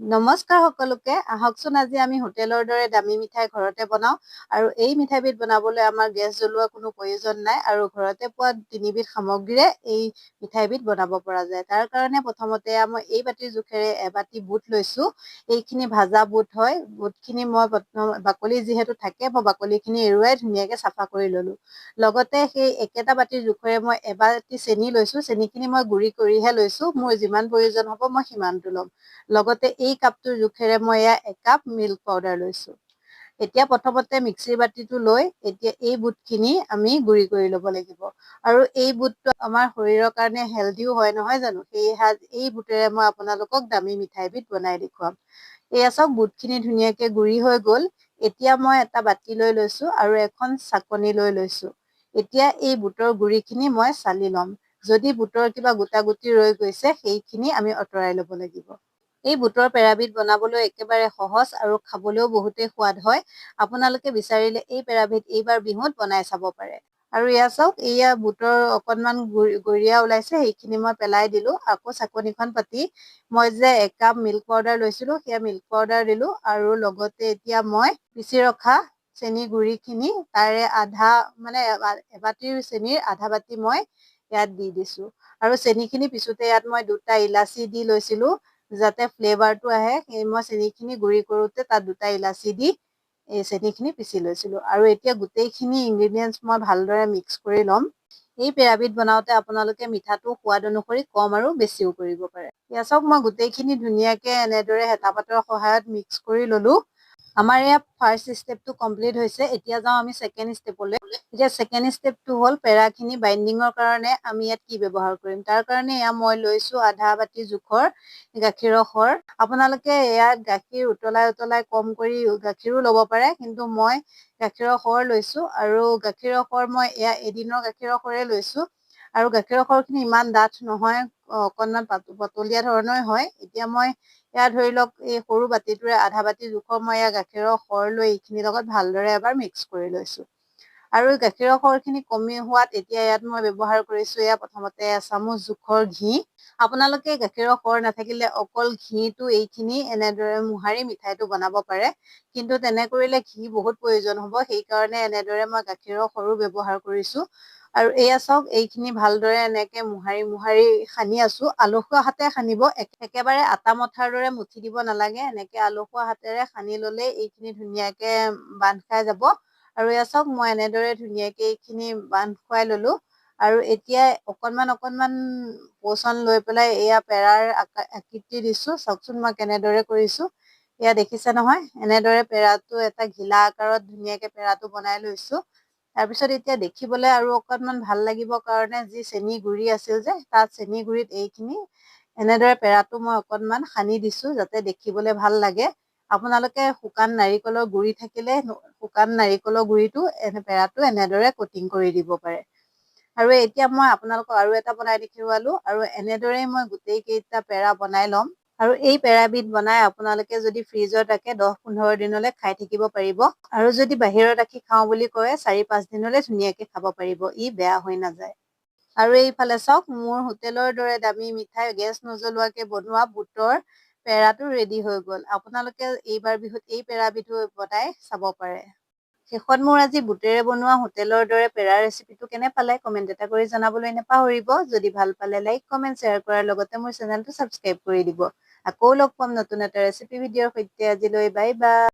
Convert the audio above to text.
নমস্কাৰ সকলোকে। আহকচোন আজি আমি হোটেলৰ দৰে দামী মিঠাই ঘৰতে বনাওঁ আৰু এই মিঠাইবিধ বনাবলৈ আমাৰ গেছ জ্বলোৱা কোনো প্ৰয়োজন নাই আৰু ঘৰতে পোৱা তিনিবিধ সামগ্ৰীৰে এই মিঠাইবিধ বনাব পৰা যায়। তাৰ কাৰণে প্ৰথমতে মই এই বাতিৰ জোখেৰে এবাতি বুট লৈছোঁ। এইখিনি ভাজা বুট হয়। বুটখিনি মই প্ৰথম বাকলি যিহেতু থাকে মই বাকলিখিনি এৰুৱাই ধুনীয়াকৈ চাফা কৰি ল'লোঁ। লগতে সেই একেটা বাতিৰ জোখেৰে মই এবাতি চেনি লৈছোঁ। চেনিখিনি মই গুড়ি কৰিহে লৈছোঁ। মোৰ যিমান প্ৰয়োজন হ'ব মই সিমানটো ল'ম। লগতে কাপটোৰ জোখেৰে মই এয়া একাপ মিল্ক পাউডাৰ লৈছোঁ। এতিয়া প্ৰথমতে মিক্সিৰ বাতিটো লৈ এতিয়া এই বুটখিনি আমি গুড়ি কৰি ল'ব লাগিব। আৰু এই বুটটো আমাৰ শৰীৰৰ কাৰণে হেল্ডিও হয় নহয় জানো? সেয়েহে এই বুটেৰে মই আপোনালোকক দামী মিঠাইবিধ বনাই দেখুৱাম। এয়া চাওক বুটখিনি ধুনীয়াকৈ গুড়ি হৈ গ'ল। এতিয়া মই এটা বাতি লৈ লৈছোঁ আৰু এখন চাকনি লৈ লৈছোঁ। এতিয়া এই বুটৰ গুড়িখিনি মই চালি ল'ম। যদি বুটৰ কিবা গোটা গুটি ৰৈ গৈছে সেইখিনি আমি আঁতৰাই ল'ব লাগিব। এই বুটৰ পেৰাবিধ বনাবলৈ একেবাৰে সহজ আৰু খাবলৈও বহুতেই সোৱাদ হয়। আপোনালোকে বিচাৰিলে এই পেৰাবিধ এইবাৰ বিহুত বনাই চাব পাৰে। আৰু এয়া চাওক এয়া বুটৰ অকনমান গৰিয়া ওলাইছে সেইখিনি মই পেলাই দিলোঁ। আকৌ চাকনিখন পাতি মই যে একাপ মিল্ক পাউডাৰ লৈছিলোঁ সেয়া মিল্ক পাউডাৰ দিলোঁ। আৰু লগতে এতিয়া মই পিচি ৰখা চেনী গুড়িখিনি তাৰে আধা মানে এবাতিৰ চেনীৰ আধা বাতি মই ইয়াত দি দিছোঁ। আৰু চেনীখিনি পিছোতে ইয়াত মই দুটা ইলাচি দি লৈছিলোঁ। যাতে ফ্লেভাৰটো আহে সেই মই চেনিখিনি গুড়ি কৰোঁতে তাত দুটা ইলাচি দি এই চেনিখিনি পিচি লৈছিলোঁ। আৰু এতিয়া গোটেইখিনি ইনগ্ৰিডিয়েণ্টছ মই ভালদৰে মিক্স কৰি ল'ম। এই পেৰাবিধ বনাওঁতে আপোনালোকে মিঠাটো সোৱাদ অনুসৰি কম আৰু বেছিও কৰিব পাৰে। চাওক মই গোটেইখিনি ধুনীয়াকৈ এনেদৰে হেতা পাতৰ সহায়ত মিক্স কৰি ল'লোঁ। আমাৰ এয়া ফাৰ্ষ্ট ষ্টেপটো কমপ্লিট হৈছে। এতিয়া যাওঁ আমি ছেকেণ্ড ষ্টেপলৈ এতিয়া ছেকেণ্ড ষ্টেপটো হ'ল পেৰাখিনি বাইণ্ডিঙৰ কাৰণে আমি ইয়াত কি ব্যৱহাৰ কৰিম? তাৰ কাৰণে এয়া মই লৈছোঁ আধা বাতি জোখৰ গাখীৰৰ সৰ আপোনালোকে ইয়াত গাখীৰ উতলাই উতলাই কম কৰি গাখীৰো ল'ব পাৰে কিন্তু মই গাখীৰৰ সৰ লৈছোঁ আৰু গাখীৰৰ সৰ মই এয়া এদিনৰ গাখীৰৰ সৰে লৈছোঁ। আৰু গাখীৰৰ সৰখিনি ইমান ডাঠ নহয় অকণমান পাতলীয়া ধৰণৰ হয়। এতিয়া মই এয়া ধৰি লওক এই সৰু বাতিটোৰে আধা বাতি জোখৰ মই এয়া গাখীৰৰ সৰ লৈ এইখিনিৰ লগত ভালদৰে এবাৰ মিক্স কৰি লৈছোঁ। আৰু গাখীৰৰ সৰখিনি কমি হোৱাত এতিয়া ইয়াত মই ব্যৱহাৰ কৰিছোঁ এয়া প্ৰথমতে এচামুচ জোখৰ ঘি। আপোনালোকে গাখীৰৰ সৰ নাথাকিলে অকল ঘিটো এইখিনি এনেদৰে মোহাৰি মিঠাইটো বনাব পাৰে কিন্তু তেনে কৰিলে ঘি বহুত প্ৰয়োজন হ'ব। সেইকাৰণে এনেদৰে মই গাখীৰৰ সৰো ব্যৱহাৰ কৰিছোঁ। আৰু এয়া চাওক এইখিনি ভালদৰে এনেকে মোহাৰি মোহাৰি সানি আছোঁ। আলসুৱা হাতে সানিব একেবাৰে আটা মঠাৰ দৰে মুঠি দিব নালাগে। এনেকে আলসুৱা হাতেৰে সানি ল'লে এইখিনি ধুনীয়াকে বান্ধ খাই যাব। আৰু এয়া চাওক মই এনেদৰে ধুনীয়াকে এইখিনি বান্ধ খুৱাই ল'লোঁ। আৰু এতিয়া অকনমান অকনমান পচন লৈ পেলাই এয়া পেৰাৰ আকৃতি দিছোঁ। চাওকচোন মই কেনেদৰে কৰিছোঁ। এয়া দেখিছে নহয় এনেদৰে পেৰাটো এটা ঘিলা আকাৰত ধুনীয়াকে পেৰাটো বনাই লৈছোঁ। তাৰপিছত এতিয়া দেখিবলৈ আৰু অকনমান ভাল লাগিবৰ কাৰণে যি চেনী গুড়ি আছিল যে তাত চেনী গুড়িত এইখিনি এনেদৰে পেৰাটো মই অকনমান সানি দিছোঁ যাতে দেখিবলৈ ভাল লাগে। আপোনালোকে শুকান নাৰিকলৰ গুড়ি থাকিলে শুকান নাৰিকলৰ গুড়িটো এনে পেৰাটো এনেদৰে কটিং কৰি দিব পাৰে। আৰু এতিয়া মই আপোনালোকক আৰু এটা বনাই দেখুৱালো আৰু এনেদৰেই মই গোটেই কেইটা পেৰা বনাই ল'ম। আৰু এই পেৰাবিধ বনাই আপোনালোকে যদি ফ্ৰিজত ৰাখে দহ পোন্ধৰ দিনলৈ খাই থাকিব পাৰিব। আৰু যদি বাহিৰত ৰাখি খাওঁ বুলি কয় চাৰি পাঁচ দিনলৈ ধুনীয়াকে খাব পাৰিব। ই বেয়া হৈ নাযায়। আৰু এইফালে চাওক মোৰ হোটেলৰ দৰে দামী মিঠাই গেছ নজ্বলোৱাকে বনোৱা বুটৰ পেৰাটো ৰেডি হৈ গ'ল। আপোনালোকে এইবাৰ বিহুত এই পেৰাবিধো বনাই চাব পাৰে। শেষত মোৰ আজি বুটেৰে বনোৱা হোটেলৰ দৰে পেৰা ৰেচিপিটো কেনে পালে কমেণ্ট এটা কৰি জনাবলৈ নাপাহৰিব। যদি ভাল পালে লাইক কমেণ্ট শ্বেয়াৰ কৰাৰ লগতে মোৰ চেনেলটো ছাবস্ক্ৰাইব কৰি দিব। আকৌ লগ পাম নতুন এটা ৰেচিপি ভিডিঅ'ৰ সৈতে আজিলৈ বাই বাই